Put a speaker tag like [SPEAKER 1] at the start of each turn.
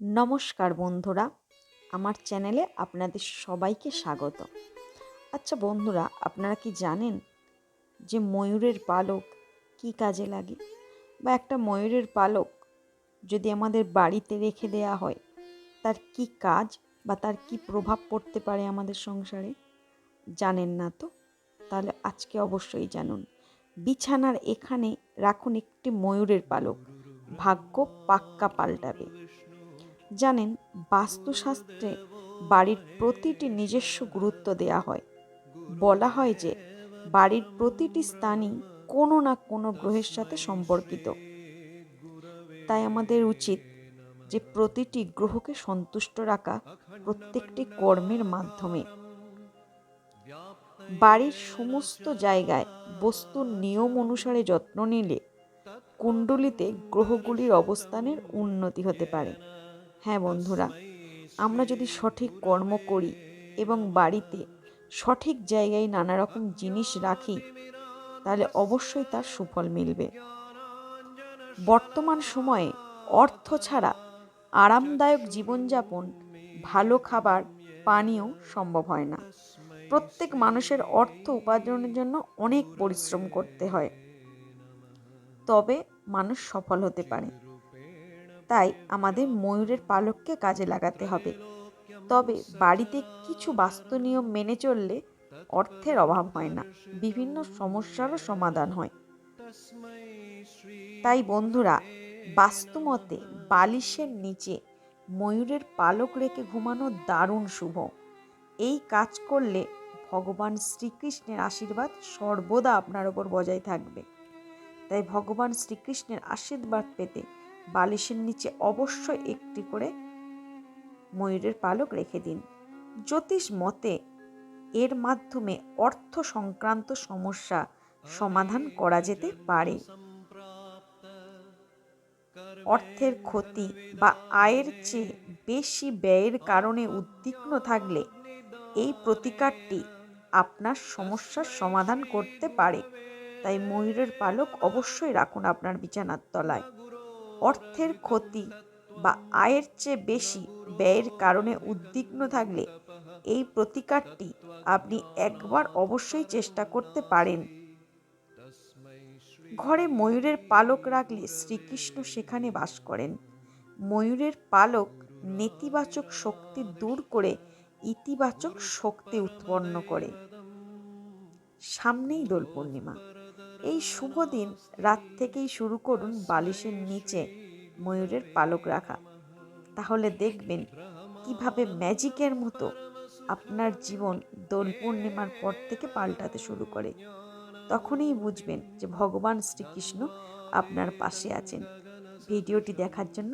[SPEAKER 1] নমস্কার বন্ধুরা, আমার চ্যানেলে আপনাদের সবাইকে স্বাগত। আচ্ছা বন্ধুরা, আপনারা কি জানেন যে ময়ূরের পালক কি কাজে লাগে? বা একটা ময়ূরের পালক যদি আমাদের বাড়িতে রেখে দেয়া হয়, তার কি কাজ বা তার কি প্রভাব পড়তে পারে আমাদের সংসারে? জানেন না তো? তাহলে আজকে অবশ্যই জানুন। বিছানার এখানে রাখুন একটি ময়ূরের পালক। ভাগ্য পাক্কা পাল্টাবে। জানেন, বাস্তুশাস্ত্রে বাড়ির প্রতিটি নিজস্ব গুরুত্ব দেয়া হয়। বলা হয় যে, বাড়ির প্রতিটি স্থানই কোনো না কোনো গ্রহের সাথে সম্পর্কিত। তাই আমাদের উচিত যে, প্রতিটি গ্রহকে সন্তুষ্ট রাখা প্রত্যেকটি কর্মের মাধ্যমে। বাড়ির সমস্ত জায়গায় বস্তুর নিয়ম অনুসারে যত্ন নিলে কুণ্ডলিতে গ্রহগুলির অবস্থানের উন্নতি হতে পারে। হ্যাঁ বন্ধুরা, আমরা যদি সঠিক কর্ম করি এবং বাড়িতে সঠিক জায়গায় নানা রকম জিনিস রাখি, তাহলে অবশ্যই তার সুফল মিলবে। বর্তমান সময়ে অর্থ ছাড়া আরামদায়ক জীবনযাপন, ভালো খাবার, পানীয় সম্ভব হয় না। প্রত্যেক মানুষের অর্থ উপার্জনের জন্য অনেক পরিশ্রম করতে হয়। তবে মানুষ সফল হতে পারে। তাই আমাদের ময়ূরের পালককে কাজে লাগাতে হবে। তবে বাড়িতে কিছু বাস্তু নিয়ম মেনে চললে অর্থের অভাব হয় না, বিভিন্ন সমস্যারও সমাধান হয়। তাই বন্ধুরা, বাস্তুমতে বালিশের নিচে ময়ূরের পালক রেখে ঘুমানো দারুণ শুভ। এই কাজ করলে ভগবান শ্রীকৃষ্ণের আশীর্বাদ সর্বদা আপনার ওপর বজায় থাকবে। তাই ভগবান শ্রীকৃষ্ণের আশীর্বাদ পেতে বালিশের নিচে অবশ্যই একটি করে ময়ূরের পালক রেখে দিন। জ্যোতিষ মতে এর মাধ্যমে অর্থ সংক্রান্ত সমস্যা সমাধান করা যেতে পারে। অর্থের ক্ষতি বা আয়ের চেয়ে বেশি ব্যয়ের কারণে উদ্বিগ্ন থাকলে এই প্রতিকারটি আপনার সমস্যার সমাধান করতে পারে। তাই ময়ূরের পালক অবশ্যই রাখুন আপনার বিছানার তলায়। অর্থের ক্ষতি বা আয়ের চেয়ে বেশি ব্যয়ের কারণে উদ্বিগ্ন থাকলে এই প্রতিকারটি আপনি একবার অবশ্যই চেষ্টা করতে পারেন। ঘরে ময়ূরের পালক রাখলে শ্রীকৃষ্ণ সেখানে বাস করেন। ময়ূরের পালক নেতিবাচক শক্তি দূর করে ইতিবাচক শক্তি উৎপন্ন করে। সামনেই দোল পূর্ণিমা এই শুভ দিন রাত থেকেই শুরু করুন বালিশের নিচে ময়ূরের পালক রাখা। তাহলে দেখবেন কীভাবে ম্যাজিকের মতো আপনার জীবন দোল পূর্ণিমার পর থেকে পাল্টাতে শুরু করে। তখনই বুঝবেন যে ভগবান শ্রীকৃষ্ণ আপনার পাশে আছেন। ভিডিওটি দেখার জন্য